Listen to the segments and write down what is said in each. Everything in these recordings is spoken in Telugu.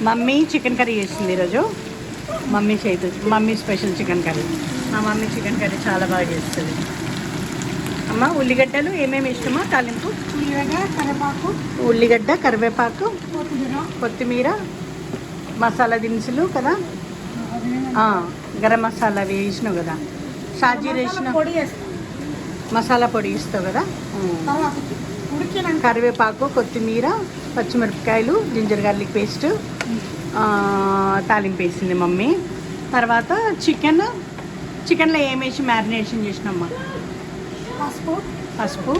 మమ్మీ చికెన్ కర్రీ చేసింది ఈరోజు. మమ్మీ చేతు మమ్మీ స్పెషల్ చికెన్ కర్రీ. మా మమ్మీ చికెన్ కర్రీ చాలా బాగా చేస్తుంది. అమ్మ ఉల్లిగడ్డలు ఏమేమి ఇష్టమో తాలింపు. ఉల్లిగడ్డ కరివేపాకు. ఉల్లిగడ్డ కరివేపాకు. కొత్తిమీర. మసాలా దినుసులు కదా. గరం మసాలా వేసినావు కదా. షాజీర వేసిన మసాలా పొడి ఇస్తావు కదా. కరివేపాకు కొత్తిమీర. పచ్చిమిరపకాయలు జింజర్ గార్లిక్ పేస్ట్ తాలింపు వేసింది మమ్మీ. తర్వాత చికెన్ చికెన్లో ఏమేసి మ్యారినేషన్ చేసినమ్మా? పసుపు పసుపు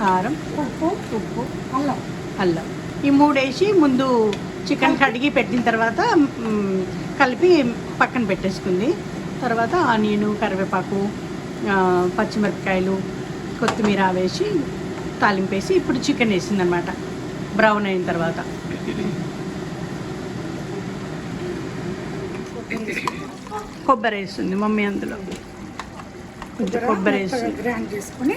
కారం ఉప్పు ఉప్పు అల్లం. అల్లం. ఈ మూడు వేసి ముందు చికెన్ కడిగి పెట్టిన తర్వాత కలిపి పక్కన పెట్టేసుకుంది. తర్వాత ఆనియన్ కరివేపాకు పచ్చిమిరపకాయలు కొత్తిమీర వేసి తాలింపేసి ఇప్పుడు చికెన్ వేసింది అనమాట బ్రౌన్ అయిన తర్వాత. కొబ్బరి వేస్తుంది మమ్మీ అందులో. కొంచెం కొబ్బరి వేసి గ్రైండ్ చేసుకొని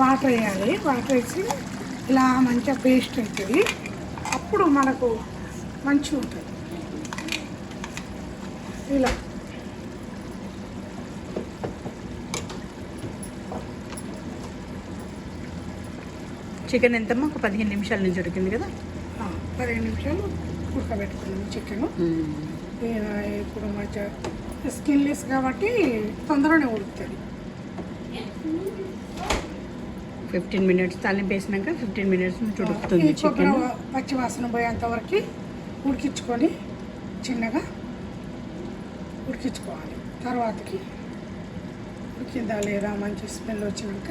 వాటర్ వేయాలి. వాటర్ వేసి ఇలా మంచిగా పేస్ట్ అవుతుంది అప్పుడు మనకు మంచిగా ఉంటుంది. ఇలా. చికెన్ ఎంతమ్మా? ఒక పదిహేను నిమిషాల నుంచి ఉడికింది కదా? పదిహేను నిమిషాలు ఉడకబెట్టుకున్నాం చికెన్. ఇప్పుడు మంచిగా స్కిన్లెస్ కాబట్టి తొందరగానే ఉడుకుతుంది. ఫిఫ్టీన్ మినిట్స్ తాలింపు వేసినాక ఫిఫ్టీన్ మినిట్స్ నుంచి ఉడుకుతుంది చికెన్. పచ్చి వాసన పోయేంత వరకు ఉడికించుకొని చిన్నగా ఉడికించుకోవాలి. తర్వాతకి ఉడికిందా లేదా మంచి స్మెల్ వచ్చినాక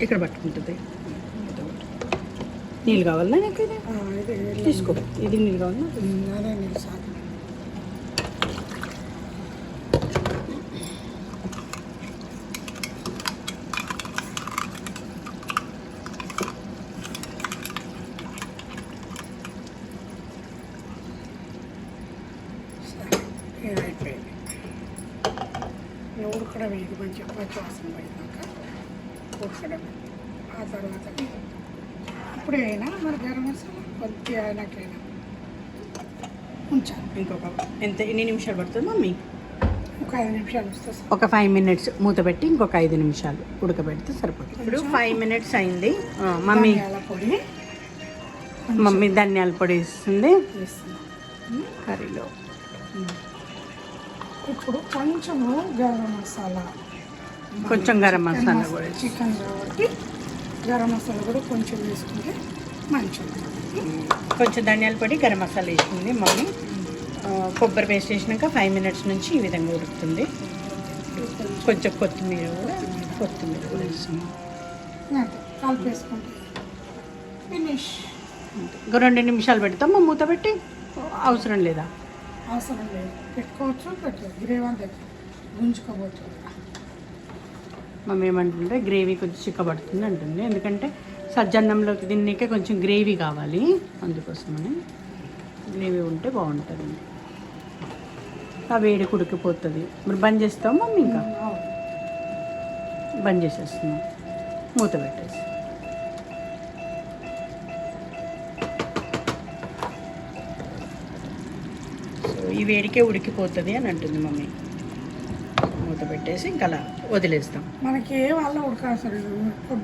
ఇక్కడ పట్టుకుంటుంది నీళ్ళు కావాలా నీకు ఇది? ఆ, ఇది తీసుకో ఇది నీళ్ళు కావాలా ఉమ్, అదే నీళ్ళు సాగు సరే, ఇది అయిపోయింది ఇది ఉడకడం ఇది మంచిగా పచ్చి వాసన పోయినాక ఆ తర్వాత ఇప్పుడే అయినా మరి గరం మసాలా కొద్దిగా అయినాకైనా. ఉంచాలి. ఇంకొక ఎంత ఎన్ని నిమిషాలు పడుతుంది మమ్మీ? ఒక ఐదు నిమిషాలు వస్తే సార్ ఒక ఫైవ్ మినిట్స్ మూత పెట్టి ఇంకొక ఐదు నిమిషాలు ఉడకబెడితే సరిపోతుంది. ఇప్పుడు ఫైవ్ మినిట్స్ అయింది. మమ్మీ. పొడి. మమ్మీ ధనియాల పొడి వేస్తుంది. వేస్తున్నాం కర్రీలో. ఇప్పుడు కొంచెము గరం మసాలా కొంచెం గరం మసాలా కూడా. చికెన్ కాబట్టి గరం మసాలా కూడా కొంచెం వేసుకుంటే మంచిది. కొంచెం ధనియాల పొడి గరం మసాలా వేసింది మమ్మీ. కొబ్బరి పేస్ట్ వేసినాక ఫైవ్ మినిట్స్ నుంచి ఈ విధంగా ఉడుకుతుంది. కొంచెం కొత్తిమీర కూడా కొత్తిమీర కూడా కలిపేసుకుంటే ఫినిష్ ఇంకో రెండు నిమిషాలు పెడతాం. మూత పెట్టి అవసరం లేదా? అవసరం లేదు. పెట్టుకోవచ్చు పెట్టలేదు. గ్రేవీ అంతే. గుంజుకోబోతుంది మమ్మీ ఏమంటుంటే గ్రేవీ కొంచెం చిక్కబడుతుంది అంటుంది. ఎందుకంటే సజ్జన్నంలోకి తిన్నాకే కొంచెం గ్రేవీ కావాలి. అందుకోసమని గ్రేవీ ఉంటే బాగుంటుంది. ఆ వేడి ఉడికిపోతుంది మరి బంద్ చేస్తాం మమ్మీ ఇంకా? బంద్ చేసేస్తున్నాం. మూత పెట్టేసి. సో ఈ వేడికే ఉడికిపోతుంది అని అంటుంది మమ్మీ. మూత పెట్టేసి ఇంకా అలా వదిలేస్తాం. మనకి ఏ వాళ్ళ ఉడకాల్సిన కొబ్బరి